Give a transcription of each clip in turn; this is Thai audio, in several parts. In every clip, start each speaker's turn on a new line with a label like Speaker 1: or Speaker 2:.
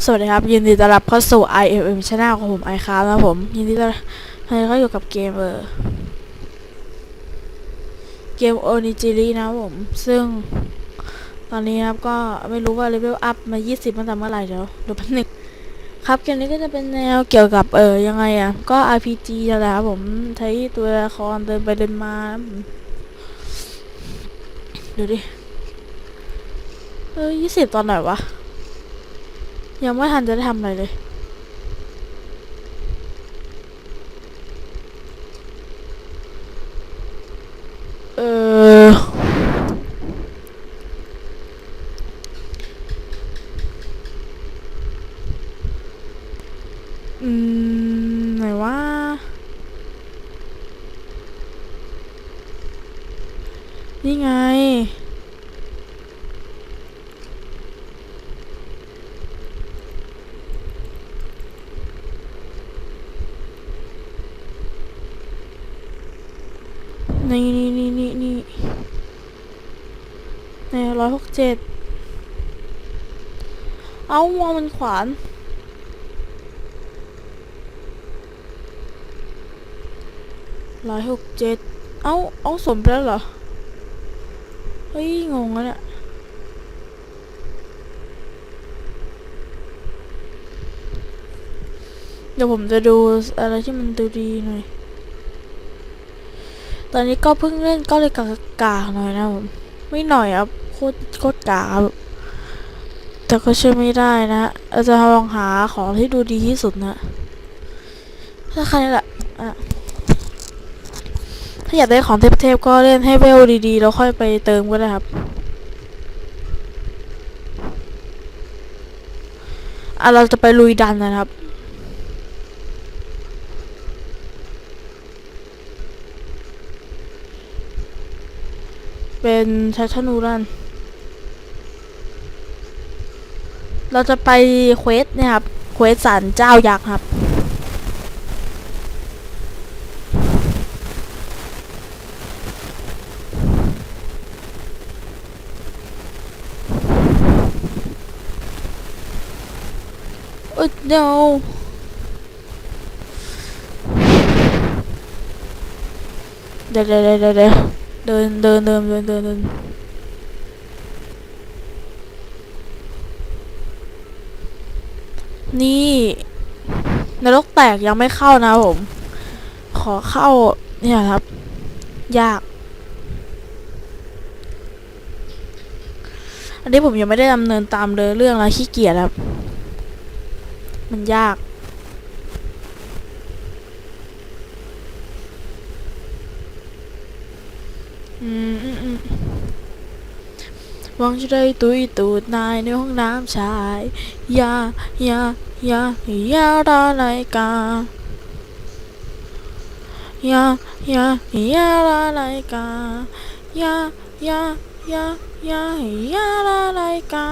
Speaker 1: สวัสดีครับ ยินดีต้อนรับเข้าสู่ IMM Channel ของผมไอคาร์นะครับผม ยินดีต้อนรับให้เข้าอยู่กับเกมเออเกมโอนิจิรินะผม ซึ่ง ตอนนี้ครับก็ไม่รู้ว่าเลเวลอัพมา 20ตั้งแต่เมื่อไหร่เดี๋ยวดูแป๊บหนึงครับเกมนี้ก็จะเป็นแนวเกี่ยวกับเออยังไงอะ ก็ RPG นั่นแหละครับผมใช้ตัวละครเดินไปเดินมาดูดิเออ20ตอนไหนวะ ยังไม่ทันจะได้ทำอะไรเลย เออ อืม ไหนว่า นี่ไง นี่นี่นี่นี่นี่ในร้อยหกเจ็ดเอามองมันขวาน ร้อยหกเจ็ด เอาเอาสมไปแล้วเหรอ เฮ้ย งงอะเนี่ยเดี๋ยวผมจะดูอะไรที่มันดูดีหน่อย ตอนนี้ก็เพิ่งเล่นก็เลยกากาหน่อยนะผมไม่หน่อยครับโคตรโคตรกาครับแต่ก็ช่วยไม่ได้นะเราจะลองหาของที่ดูดีที่สุดนะถ้าใครแหละอะถ้าอยากได้ของเทพๆก็เล่นให้เวลดีๆแล้วค่อยไปเติมก็ได้ครับอะเราจะไปลุยดันนะครับ เป็นชัชนูรันเราจะไปเควสเนี่ยครับ เควสสารเจ้ายักษ์ครับอ้ยเดี๋ยวเดี๋ยวเดี๋ยวเดี๋ยว เดินเดินเดินเดินเดินเดินนนี่นรกแตกยังไม่เข้านะผม ขอเข้าเนี่ยครับ ยาก อันนี้ผมยังไม่ได้ดำเนินตามเลยเรื่องแล้วขี้เกียจครับ มันยาก อืมอืมอืมห วังจะได้ตุยตูดนายในห้องน้ำชายอยาอยาอยาอยาดานาฬิกาอยาอยาอยาดานาฬิกาอยาอยาอยาอยาอยาดานาฬิกา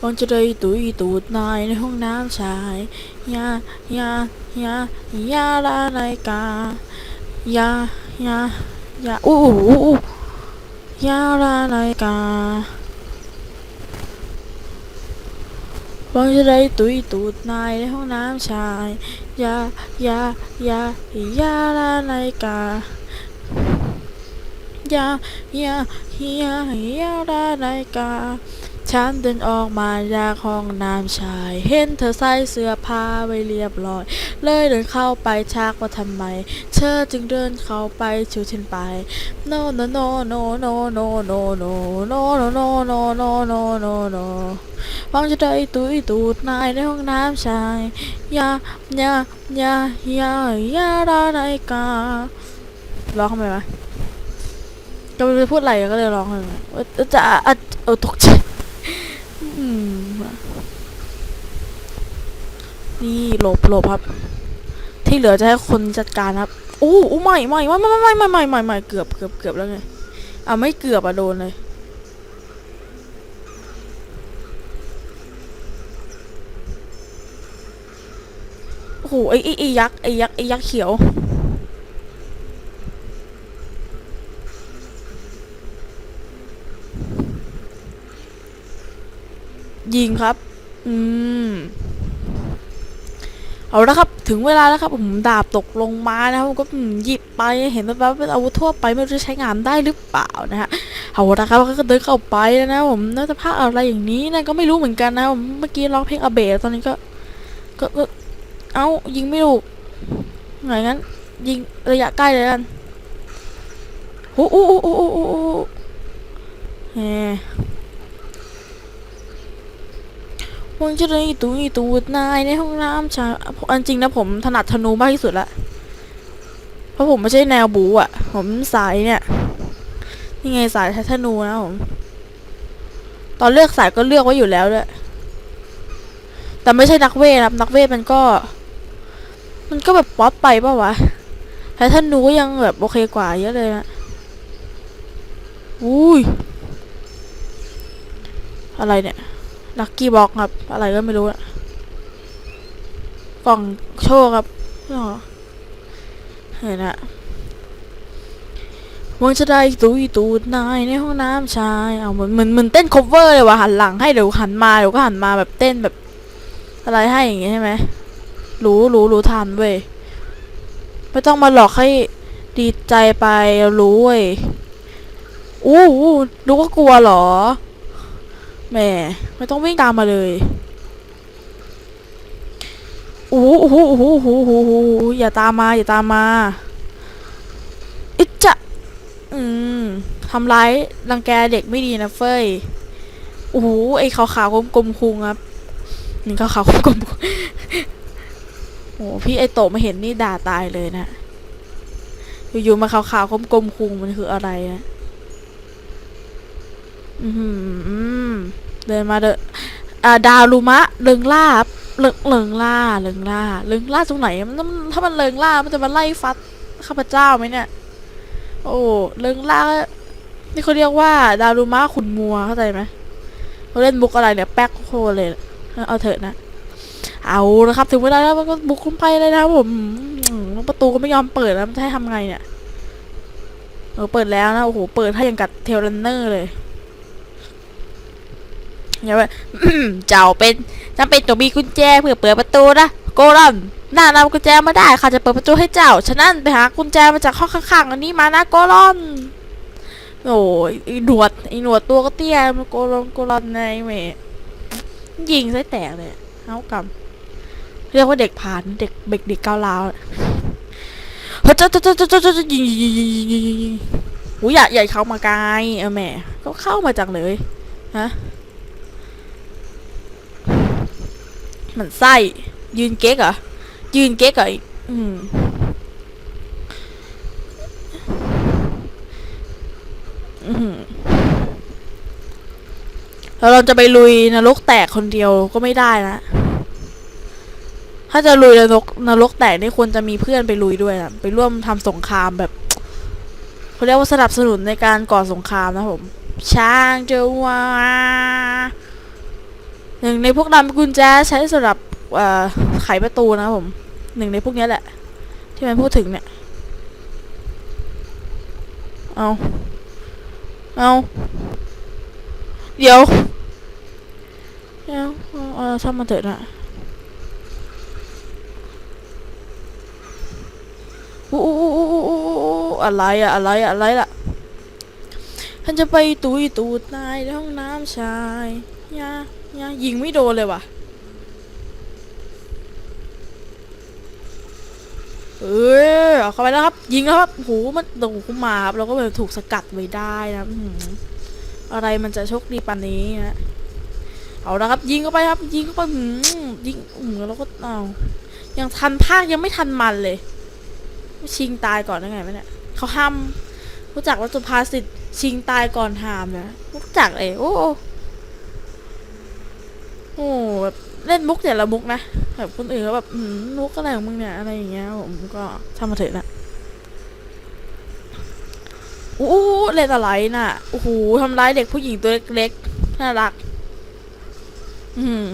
Speaker 1: วังจะได้ตุยตูดนายในห้องน้ำชายอยาอยาอยาอยาดานาฬิกายายายาอู้อู้ ยาลานาฬิกาวังจะได้ตุยตูดนายในห้องน้ำชาย ยายายายาลานาฬิกายายายายาลานาฬิกา ฉันเดินออกมาจากห้องน้ำชาย เห็นเธอใส่เสื้อผ้าไว้เรียบร้อย เลยเดินเข้าไปชักว่าทำไม เธอจึงเดินเข้าไปชูฉันไป no no no no no no no no no no no no no no no no ฟังจะได้ตุยตูดนายในห้องน้ำชายยายายายายาดานการ้องทำไมวะก็ไม่รู้จะพูดอะไรก็เลยร้องเลยเออจะอะเออตกใจ อืมนี่หลบหลบครับ ที่เหลือจะให้คนจัดการครับอู้อู้ไม่ไม่ไม่ไม่ไม่ไม่ไม่ไม่ไม่เกือบเกือบเกือบแล้วไงอะไม่เกือบอะโดนเลยโอ้โหไอ้ไอ้ยักษ์ไอ้ยักษ์ไอ้ยักษ์เขียว ยิงครับ อืม เอาละครับ ถึงเวลาแล้วครับ ผมดาบตกลงมานะครับก็หยิบไปเห็นแบบว่าเป็นอาวุธทั่วไปไม่รู้จะใช้งานได้หรือเปล่านะฮะเอาละครับก็เดินเข้าไปแล้วนะผมน่าจะพากอะไรอย่างนี้นะก็ไม่รู้เหมือนกันนะผมเมื่อกี้ร้องเพลงอเบะตอนนี้ก็ก็ ก็เอ้ายิงไม่ถูกไงงั้น ยิงระยะใกล้เลยกันโอ้โอ้โอ้โอ้โอ้โอ้โอ้แห มวงจะได้ตูอีตูดนายในห้องน้ำชายอันจริงนะผมถนัดธนูมากที่สุดละ เพราะผมไม่ใช่แนวบูอะ ผมสายเนี่ย นี่ไงสายธนูนะผม ตอนเลือกสายก็เลือกไว้อยู่แล้วด้วยแต่ไม่ใช่นักเวทครับนักเวทมันก็ มันก็แบบป๊อปไปป่าวะแต่ธนูก็ยังแบบโอเคกว่าเยอะเลยนะอุ้ย อะไรเนี่ย ลักกี้บ็อกครับ อะไรก็ไม่รู้อะกล่องโชคครับอ๋อเห็นอะมันจะได้ตูอีตูดนายในห้องน้ำชายเอาเหมือนเหมือนเหมือนเต้น cover เลยว่ะหันหลังให้เดี๋ยวหันมาเดี๋ยวก็หันมาแบบเต้นแบบ อะไรให้อย่างงี้ใช่ไหมรู้รู้รู้ทันเว้ยไม่ต้องมาหลอกให้ดีใจไปรู้เว้ยอู้อู้ดูก็กลัวหรอ แหมไม่ต้องวิ่งตามมาเลยอู้หูอู้หูอู้หูอู้หูอู้หูอย่าตามมา อย่าตามมาอิจจะอืมทำร้ายรังแกเด็กไม่ดีนะเฟ้ยโอ้โหไอ้ขาวๆกลมๆคุงครับนี่ขาวๆกลมๆโอ้พี่ไอโตมาเห็นนี่ด่าตายเลยนะอยู่ๆมาขาวๆกลมๆคุงมันคืออะไรนะ เดินมาเดอ่าดาวลูมะเลิงล่าเลิงเลิงล่าเลิงล่าเลิงล่าตรงไหนมันถ้ามันเลิงล่ามันจะมาไล่ฟัดข้าพเจ้าไหมเนี่ย โอ้เลิงล่านี่เขาเรียกว่า ดาวลูมะขุนมัวเข้าใจไหมเขาเล่นบุกอะไรเนี่ยแป๊กโคเลยเอาเถอะนะ เอาละครับถึงเวลาแล้วมันก็บุกลงไปเลยนะผมประตูก็ไม่ยอมเปิดแล้วจะให้ทำไงเนี่ยเออเปิดแล้วนะโอ้โหเปิดให้อย่างกับเทเลนเนอร์เลย อย่าไปเจ้าเป็นจำเป็นต้องมีกุญแจเพื่อเปิดประตูนะโกลอนน่านำกุญแจมาได้ค่ะจะเปิดประตูให้เจ้า ฉะนั้นไปหากุญแจมาจากห้องข้างๆอันนี้มานะโกลอนโอ้ยไอีหนวดไอีหนวดตัวก็เตี้ยมันโกลอนโกลอนในเมยิงใส่แตกเลยเอากำเรียกว่าเด็กผ่านเด็กเด็กเด็กก้าวร้าวเฮ้ยจ้าจ้าจ้าจ้าจ้ายิงยิงยิงยิงยิงยิงยิงหูใหญ่ใหญ่เข้ามาไกลเออแม่ก็เข้ามาจังเลยฮะเห มือนไส้ ยืนเก๊กเหรอ ยืนเก๊กเหรออืมอื้อหือแล้วเราจะไปลุยนรกแตกคนเดียวก็ไม่ได้นะ ถ้าจะลุยนรกนรกแตกนี่ควรจะมีเพื่อนไปลุยด้วยนะ ไปร่วมทำสงครามแบบเขาเรียกว่าสนับสนุนในการก่อสงครามนะผม ช้างเจาวา หนึ่งในพวกนำกุญแจใช้สำหรับไขประตูนะครับผมหนึ่งในพวกนี้แหละ ที่มันพูดถึงเนี่ย เอาเอาเดี๋ยวเดี๋ยวเอาเอาช่าเถอะนะอู้อู้อู้อู้อู้อู้อะไรอะอะไรอะอะไรล่ะฉันจะไปตุยตูดนายในห้องน้ำชายยา ยายิงไม่โดนเลยว่ะเออเอาเข้าไปแล้วครับ ยิงแล้วครับโหมันโดนขึ้นมาครับแล้วก็แบบถูกสกัดไว้ได้นะอะไรมันจะโชคดีปานนี้นะเอาละครับ ยิงเข้าไปครับ ยิงเข้าไปยิงอืมแล้วก็เอายังทันภาคยังไม่ทันมันเลยชิงตายก่อนได้ไงวะเนี่ยเขาห้ามรู้จักวัตถุภาษิตชิงตายก่อนหามนะรู้จักเลยโอ้ โอ้แบบเล่นมุกแต่ละมุกนะแบบคนอื่นก็แบบมุกอะไรของมึงเนี่ยอะไรอย่างเงี้ยผมก็ทำมาเถอะนะโอ้เล่นอะไรน่ะโอ้โหทำร้ายเด็กผู้หญิงตัวเล็กๆน่ารัก อืม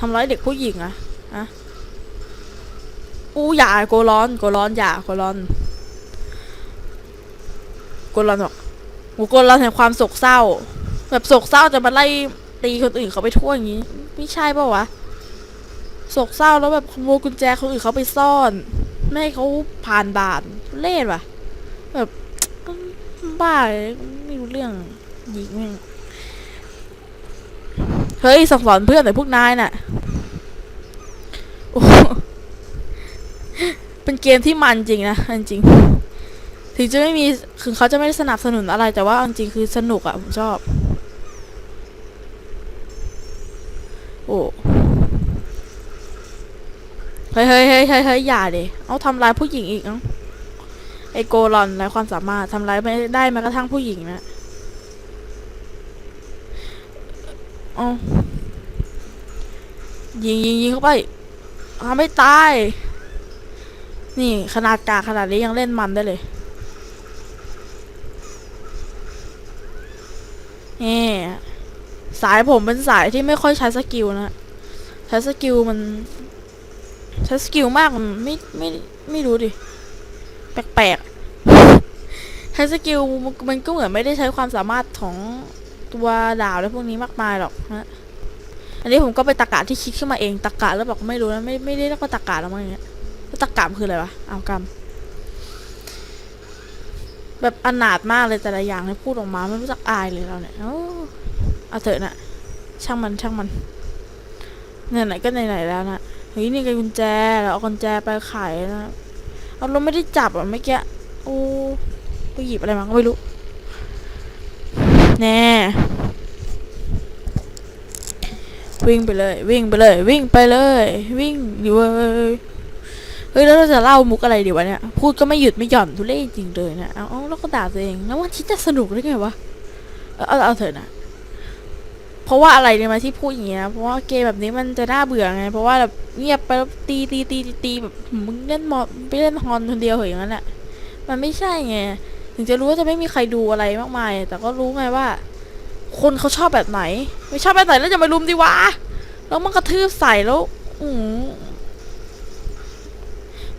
Speaker 1: ทำร้ายเด็กผู้หญิงอะอะอู้อย่าโกร้อนโกร้อนอย่าโกร้อนโกร้อนบอกโกร้อนแห่งความโศกเศร้า แบบโศกเศร้าจะมาไล่ ตีคนอื่นเขาไปทั่วอย่างนี้ ไม่ใช่ป่าวะโศกเศร้าแล้วแบบขโมยกุญแจคนอื่นเขาไปซ่อน ไม่ให้เขาผ่านด่านเล่นว่ะ แบบบ้าเลยไม่รู้เรื่องหญิงเฮ้ยสั่งสอนเพื่อนหน่อยพวกนายน่ะโอ้เป็นเกมที่มันจริงนะจริง ถึงจะไม่มีถึงเขาจะไม่ได้สนับสนุนอะไรแต่ว่าเอาจริงๆคือสนุกอะผมชอบ โอ้เฮ้ยเฮ้ยเฮ้ยเฮ้ยเฮ้ยอย่าเดิเอาทำร้ายผู้หญิงอีกเอ้าไอโกลอนไร้ความสามารถทำร้ายไม่ได้แม้กระทั่งผู้หญิงนะเอายิงยิงยิงเข้าไปทำไม่ตาย นี่ขนาดกาขนาดนี้ยังเล่นมันได้เลยเอ่ สายผมเป็นสายที่ไม่ค่อยใช้สกิลนะใช้สกิลมันใช้สกิลมากมันไม่ไม่ไม่รู้ดิแปลกๆใช้สกิลมันมันก็เหมือนไม่ได้ใช้ความสามารถของตัวดาวและพวกนี้มากมายหรอกนะอันนี้ผมก็ไปตะกะที่คิดขึ้นมาเองตะกะแล้วบอกไม่รู้นะไม่ไม่ได้เรียกว่าตะกะแล้วมั้งอย่างเงี้ยแล้วตะกะคืออะไรวะเอากรรมแบบอนาถมากเลยแต่ละอย่างที่พูดออกมาไม่รู้จักอายเลยเราเนี่ย เอาเถอะนะช่างมันช่างมันไหนๆก็ไหนๆแล้วนะเฮ้ยนี่กุญแจเราเอากุญแจไปขายนะเอาเราไม่ได้จับอะเมื่อกี้โอ้ไปหยิบอะไรมาก็ไม่รู้แน่วิ่งไปเลย วิ่งไปเลย วิ่งไปเลย วิ่งดิเว้ยเฮ้ยแล้วเราจะเล่ามุกอะไรดีวะเนี่ยพูดก็ไม่หยุดไม่หย่อนทุเรศจริงเลยนะเอาเอแล้วก็ด่าตัวเองแล้ววันที่จะสนุกได้ไงวะเอาเอาเอาเถอะนะ เพราะว่าอะไรเนี่ยมาที่พูดอย่างเงี้ยเพราะว่าเกมแบบนี้มันจะน่าเบื่อไง เพราะว่าแบบเงียบไปแล้วตีตีตีตีแบบมึงเล่นมอไปเล่นฮอนคนเดียวเหรออย่างนั้นแหละมันไม่ใช่ไงถึงจะรู้ว่าจะไม่มีใครดูอะไรมากมาย แต่ก็รู้ไงว่า คนเขาชอบแบบไหน ไม่ชอบแบบไหนแล้วจะมารุมดิวะแล้วมันกระทืบใส่แล้วอื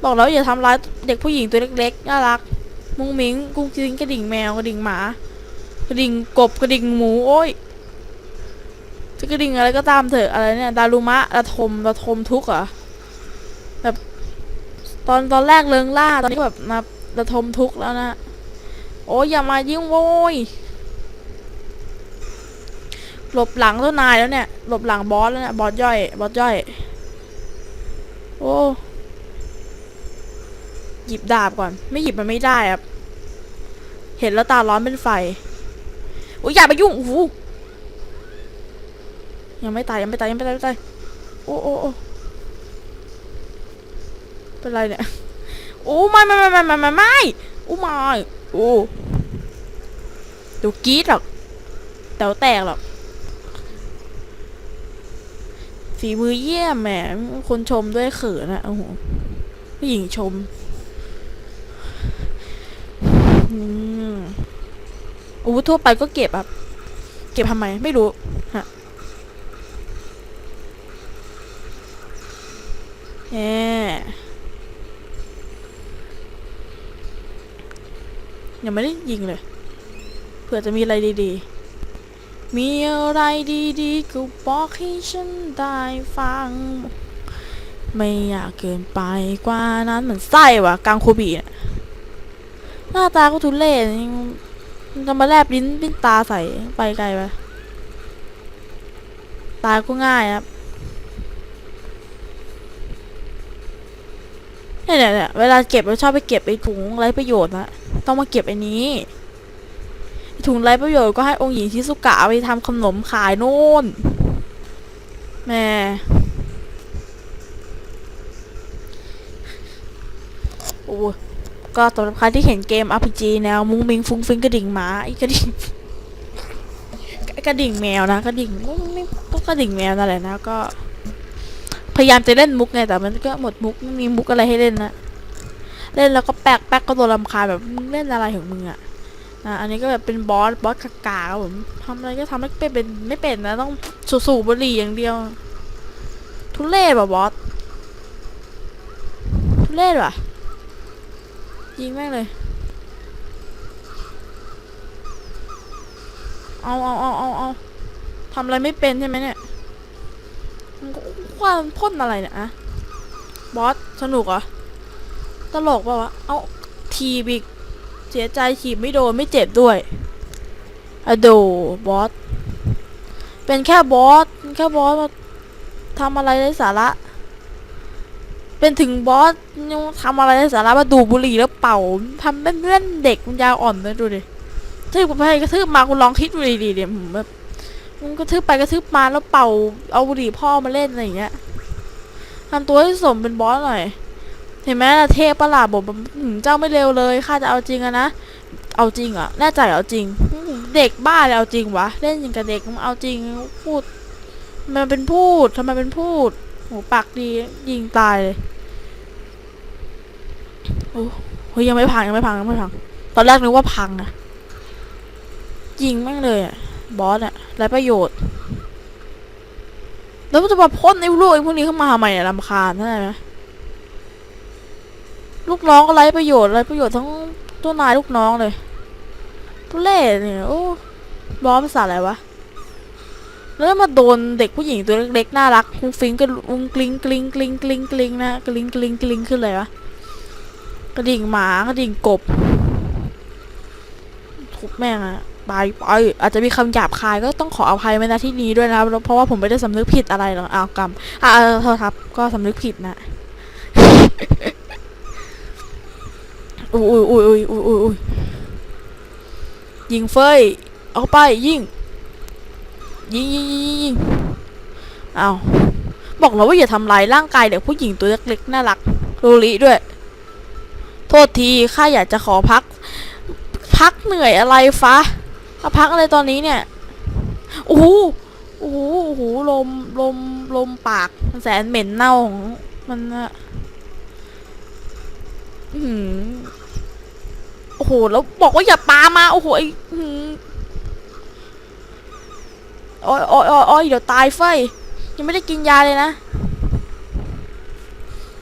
Speaker 1: บอกแล้วอย่าทำร้ายเด็กผู้หญิงตัวเล็กๆน่ารัก มุ้งมิ้งกุ้งกิ้งกระดิ่งแมวกระดิ่งหมากระดิ่งกบกระดิ่งหมูโอ้ย จะกระดิ่งอะไรก็ตามเถอะอะไรเนี่ยดารุมะระทมระทมทุกข์เหรอแบบตอนตอนแรกเลิงล่าตอนนี้แบบมาระทมทุกแล้วนะโอ้ยอย่ามายิ่งโว้ยหลบหลังเจ้านายแล้วเนี่ยหลบหลังบอสแล้วเนี่ยบอสย่อยบอสย่อย โอ้หยิบดาบก่อน ไม่หยิบมันไม่ได้ครับเห็นแล้วตาร้อนเป็นไฟโอ้ยอย่าไปยุ่งโอ้โห ยังไม่ตายยังไม่ตายยังไม่ตายไม่ตายโอ้โอ้โอ้เป็นไรเนี่ยโอ้ไม่ไม่ไม่ไม่ไม่ไม่ไม่โอ้ไม่โอ้เดูกรีดหรอกแต๋วแตกหรอกฝีมือเยี่ยมแหมคนชมด้วยเขินอะโอ้โหผู้หญิงชมอืมโอ้ทั่วไปก็เก็บอะเก็บทำไม ไม่รู้ แหมยังไม่ได้ยิงเลย เผื่อจะมีอะไรดีๆ มีอะไรดีๆก็บอกให้ฉันได้ฟัง ไม่อยากเกินไปกว่านั้นเหมือนไส้ว่ะกลางโคบีนี่ยหน้าตาก็ทุเรศจะมาแลบลิ้นปิ้นตาใส่ไปไกลไปตายก็ง่ายครับ เนี่ยเนี่ยเวลาเก็บเราชอบไปเก็บไอ้ถุงไร้ประโยชน์นะต้องมาเก็บไอ้นี้ถุงไร้ประโยชน์ก็ให้องค์หญิงชิสุกะเอาไปทำขนมขายโน่นแม่โอ้ก็สำหรับใครที่เห็นเกม RPG แนวมุ้งมิงฟุ้งฟิ้งกระดิ่งหมาไอ้กระดิ่งกระดิ่งแมวนะกระดิ่งมุ้งมิงก็กระดิ่งแมวนั่นแหละนะก็ พยายามจะเล่นมุกไงแต่มันก็หมดมุกไม่มีมุกอะไรให้เล่นนะเล่นแล้วก็แป๊กแป๊กก็โดนรำคาญแบบมึงเล่นอะไรของมึงอะนะอันนี้ก็แบบเป็นบอสบอสกากาผมทำอะไรก็ทำไม่เป็นไม่เป็นนะต้องสูบบุหรี่อย่างเดียว ทุเล่ป่ะบอสทุเล่ป่ะยิงแม่งเลยเอาเอาเอาเอาเอาทำอะไรไม่เป็นใช่ไหมเนี่ยมันก็ คว่ามันพ่นอะไรเนี่ยอะบอส สนุกเหรอ ตลกป่าวะ เอาทีบอีกเสียใจขีบไม่โดน ไม่เจ็บด้วยอะโดบอส เป็นแค่บอสเป็นแค่บอสมาทำอะไรไร้สาระ เป็นถึงบอสยังทำอะไรไร้สาระมาดูบุหรี่แล้วเป่าทำเป็นเล่นเด็กมันยาอ่อนเลยดูดิทืบไปกระทืบมาคุณลองคิดดูดีๆเดี๋ยวผมแบบ มันกระทืบไปกระทืบมาแล้วเป่าเอาบุหรี่พ่อมาเล่นอะไรอย่างเงี้ยทำตัวให้สมเป็นบอสหน่อย เห็นไหมล่ะเทพประหลาดบอกเจ้าไม่เร็วเลยข้าจะเอาจริงอะนะ เอาจริงอะแน่ใจเอาจริง เด็กบ้าเลยเอาจริงวะ เล่นอย่างกับเด็กมันเอาจริงพูดทำไมมันเป็นพูดทำไมเป็นพูดโหปากดียิงตายเลยโอ้เฮ้ยยังไม่พังยังไม่พังยังไม่พัง ตอนแรกนึกว่าพังนะยิงแม่งเลยอะ บอสอะไรประโยชน์ แล้วมันจะมาพ่นไอ้ลูกไอ้พวกนี้เข้ามาทำไมอะรำคาญใช่ไหมลูกน้องก็ไรประโยชน์ไรประโยชน์ทั้งตัวนายลูกน้องเลยทุเล่เนี่ยโอ้บอสภาษาอะไรวะแล้วมาโดนเด็กผู้หญิงตัวเล็กๆน่ารักฟุ้งฟิงก็อุ้งกลิงกลิงกลิงกลิงกลิงนะกลิงกลิงกลิงขึ้นเลยวะกระดิ่งหมากระดิ่งกบทุบแม่งอะ ไปไปอาจจะมีคำหยาบคายก็ต้องขออภัยไว้นะที่นี้ด้วยนะครับเพราะว่าผมไม่ได้สำนึกผิดอะไรหรอกอากรรมอ่าโทษครับก็สำนึกผิดนะอุ้ยอุ้ยอุ้ยอุ้ยอุ้ยอุ้ยยิงเฟยเอาไปยิงยิงยิงยิงยิงเอาบอกแล้วว่าอย่าทำลายร่างกายเด็กผู้หญิงตัวเล็กๆน่ารักโรลิด้วย โทษทีข้าอยากจะขอพัก พักเหนื่อยอะไรฟะ มาพักอะไรตอนนี้เนี่ยโอ้โหโอ้โหโอ้โหลมลมลมปากมันแสนเหม็นเน่าของมันอะอื้อหือโอ้โหแล้วบอกว่าอย่าปามา โอ้โหไอ้อื้อหือโอ้ยโอ้ยโอ้ยโอ้ยเดี๋ยวตายเฟยยังไม่ได้กินยาเลยนะ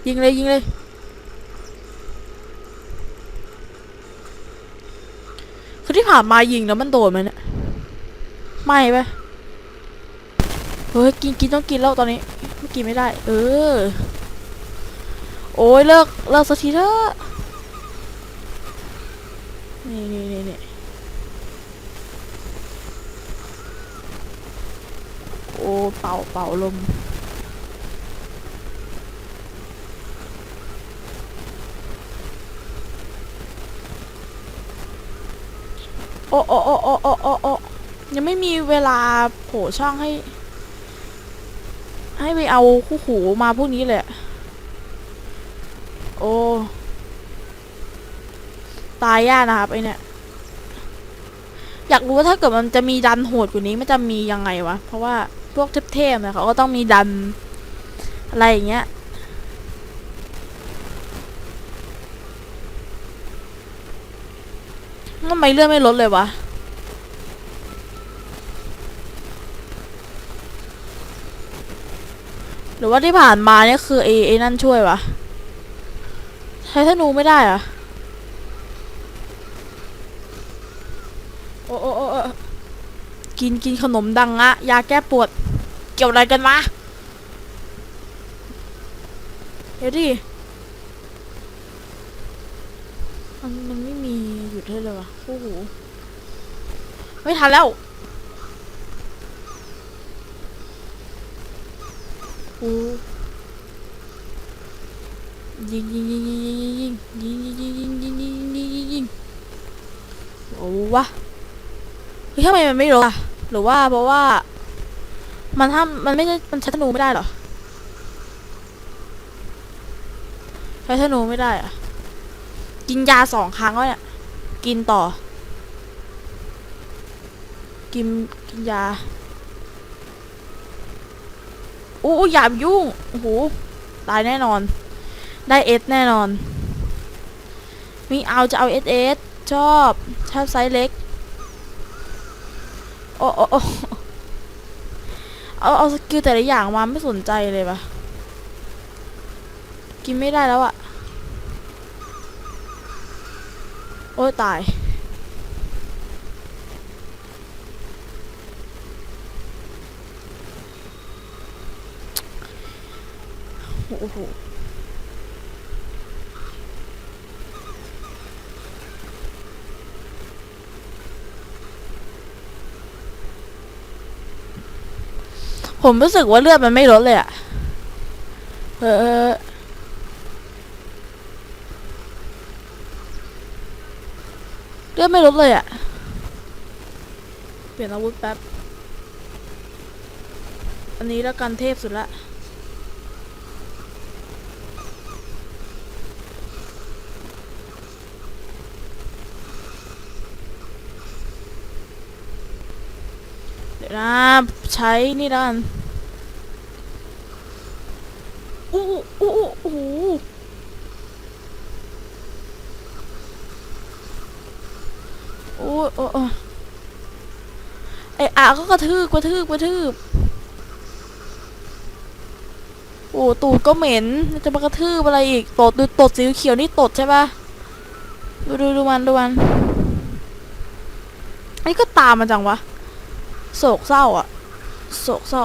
Speaker 1: ยิงเลยยิงเลยคือ ที่ผ่านมายิงแล้วมันโดนไหมเนี่ยไม่ไปเฮ้ยกินกินต้องกินแล้วตอนนี้ไม่กินไม่ได้ เออ โอ้ยเลิกเลิกสักทีเถอะนี่นี่นี่นี่โอ้เป่าเป่าลม โอ้โอ้โอ้โอ้โอ้โอ้โอ้ยังไม่มีเวลาโผล่ช่องให้ ให้ไปเอาคู่หูมาพวกนี้เลยอะโอ้ ตายยากนะครับไอเนี่ยอยากรู้ว่าถ้าเกิดมันจะมีดันโหดกว่านี้มันจะมียังไงวะ เพราะว่าพวกเทพๆเนี่ยเขาก็ต้องมีดันอะไรอย่างเงี้ย ทำไมเลื่อนไม่ลดเลยวะ หรือว่าที่ผ่านมาเนี่ยคือไอ้ไอ้นั่นช่วยวะ ใช้ธนูไม่ได้อะโอโอ้โอ้โอ้กินกินขนมดังอะยาแก้ปวด เกี่ยวอะไรกันวะเดี๋ยวดิ มันมันไม่ มีหยุดให้เลยวะโอ้โหไม่ทันแล้วโอ้ยิงยิงยิงยิงยิงยิงยิงยิงยิงยิงยิงยิงยิงยิงยิงโอ้วะเฮ้ยทำไมมันไม่ลดอะหรือว่าเพราะว่า มันห้ามมันไม่ใช่มันใช้ธนูไม่ได้หรอใช้ธนูไม่ได้อะกินยาสองครั้งแล้วเนี่ย กินต่อ กินกินยาอู้อย่ายุ่งโอ้โหตายแน่นอน ได้เอสแน่นอน มีเอาจะเอาเอสเอสชอบชอบไซส์เล็ก โอ้โอ้โอ้เอาเอาสกิลแต่ละอย่างมาไม่สนใจเลยปะกินไม่ได้แล้วอะ โอ้ตาย โอ้โหผมรู้สึกว่าเลือดมันไม่ลดเลยอะเออ ดไม่ลดเลยอะเปลี่ยนอาวุธแป๊บ อันนี้แล้วกันเทพสุดละ เดี๋ยวนะใช้นี่แล้วกันอู้อู้อู้อู้หูโอ้โอ้โอ้าก็กระทืบกระทืบกระทืบโอ้ตูดก็เหม็นจะมากระทืบอะไรอีกตดดูตดสีเขียวนี่ตดใช่ปะดูดูดูมันดูมันไอ้ก็ตามมาจังวะโศกเศร้าอะโศกเศร้า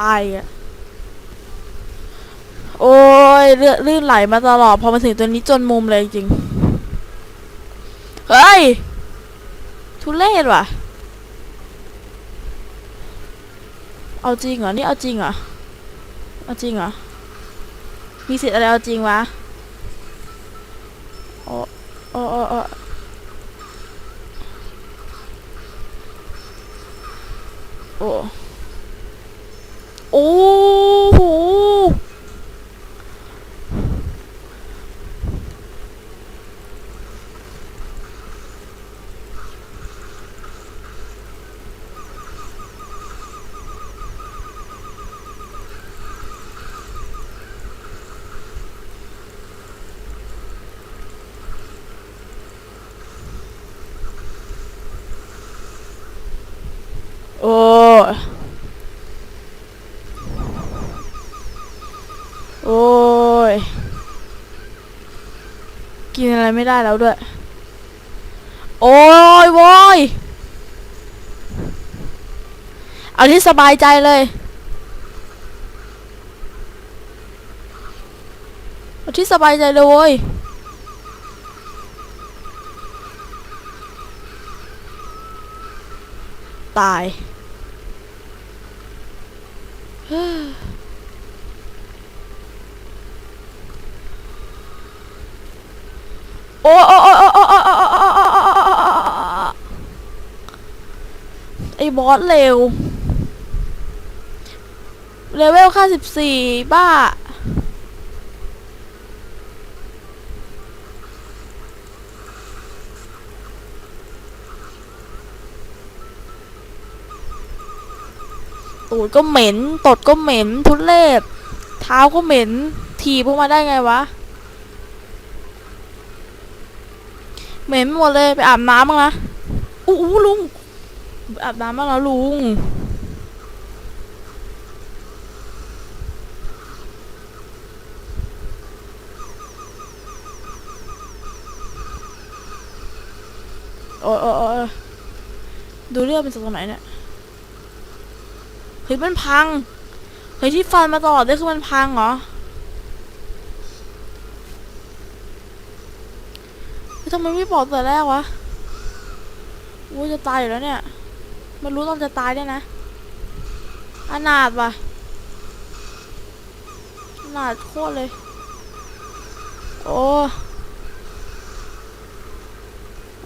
Speaker 1: ตายอะโอ้ยเลือดลื่นไหลมาตลอดพอมาถึงตัวนี้จนมุมเลยจริงเฮ้ย ทุเรศว่ะ เอาจริงเหรอ นี่เอาจริงเหรอ เอาจริงเหรอ มีสิทธิ์อะไรเอาจริงวะ โอ้โอ้โอ้โอ้โอ้โอ้โหโอ้ยโอ้ย กิน อะไรไม่ได้แล้วด้วย โอ้ยโว้ยเอาที่สบายใจเลยเอาที่สบายใจเลยโว้ยตาย บอสเร็ว เลเวลค่าสิบสี่บ้า ตูดก็เหม็น ตดก็เหม็น ทุเรศเท้าก็เหม็นถีพวกมาได้ไงวะ เหม็นหมดเลย ไปอาบน้ำบ้งนะอู้หูลุง อาบน้ำบ้างแล้วลุง โอ้ยโอ้ยโอ้ยดูเรื่องเป็นจากตรงไหนเนี่ย เฮ้ยมันพัง เฮ้ยที่ฟันมาตลอดเลยคือมันพังเหรอเฮ้ยทำไมไม่บอกแต่แรกวะโอ้ยจะตายอยู่แล้วเนี่ย มันรู้ตอนจะตายด้วยนะอนาถว่ะอนาถโคตรเลย โอ้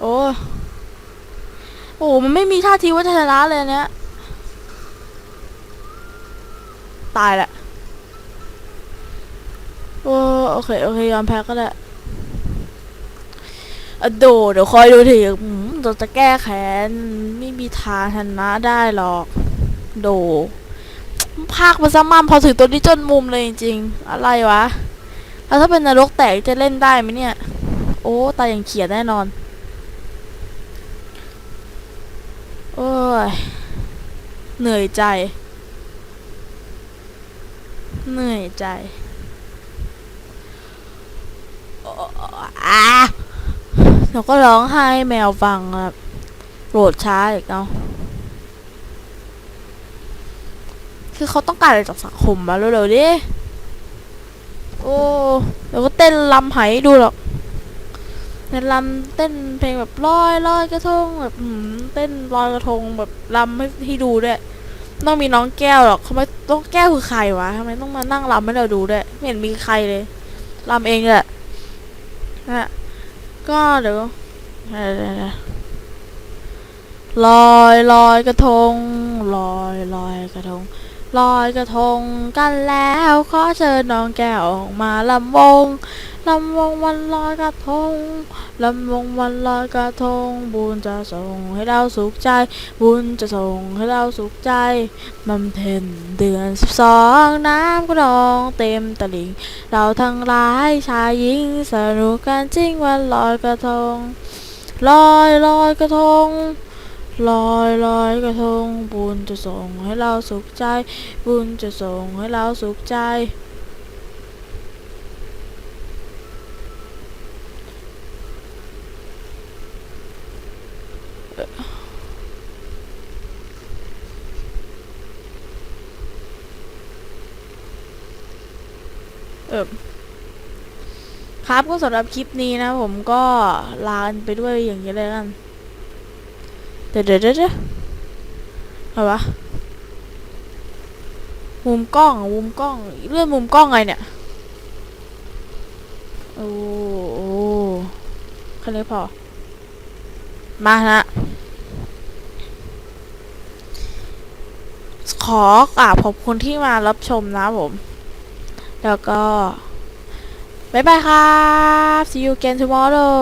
Speaker 1: โอ้โอ้มันไม่มีท่าทีว่าจะชนะเลยเนี้ยตายแหละโอ้โอเค โอเค ยอมแพ้ก็ได้ โดเดี๋ยวคอยดูทีอืมเราจะแก้แค้นไม่มีทางชนะได้หรอก โดภาคมาซะมั่มพอถึงตัวนี้จนมุมเลยจริงๆ อะไรวะ แล้วถ้าเป็นนรกแตกจะเล่นได้ไหมเนี่ย โอ้ตายอย่างเขียดแน่นอน โอ้ย เหนื่อยใจ เหนื่อยใจอ้อา เดี๋ยวก็ร้องไห้ให้แมวฟังครับโหลดช้าอีกเอาะคือเขาต้องการอะไรจากสังคมมาเร็วๆดิโอ้เดี๋ยวก็เต้นลำไหดูหรอกเต้นลำเต้นเพลงแบบลอยลอยกระทงแบบเต้นลอยกระทงแบบลำให้ให้ดูด้วยต้องมีน้องแก้วหรอกเขาไม่ต้องแก้วคือใครวะทำไมต้องมานั่งลำให้เราดูด้วยไม่เห็นมีใครเลยลำเองแหละนะ ก็เดี๋ยวลอยลอยกระทงลอยลอยกระทงลอยกระทงกันแล้ว ขอเชิญน้องแก้วออกมาลำวง ลำวงวันลอยกระทง ลำวงวันลอยกระทง บุญจะส่งให้เราสุขใจ บุญจะส่งให้เราสุขใจบำเพ็ญเดือนสิบสองน้ำก็นองเต็มตลิ่ง เราทั้งหลายชายหญิงสนุกกันจริงวันลอยกระทง ลอยลอยกระทงลอยลอยกระทง บุญจะส่งให้เราสุขใจ บุญจะส่งให้เราสุขใจ เออครับก็สำหรับคลิปนี้นะผมก็ลาไปด้วยอย่างนี้เลยกัน เดี๋ยวเดี๋ยวเดี๋ยวเดี๋ยวอะไรวะ มุมกล้อง มุมกล้องเลื่อนมุมกล้องไงเนี่ย โอ้โอ้แค่นี้พอ มาฮะ ขอกราบขอบคุณที่มารับชมนะผม แล้วก็ บ๊ายบายครับ see you again tomorrow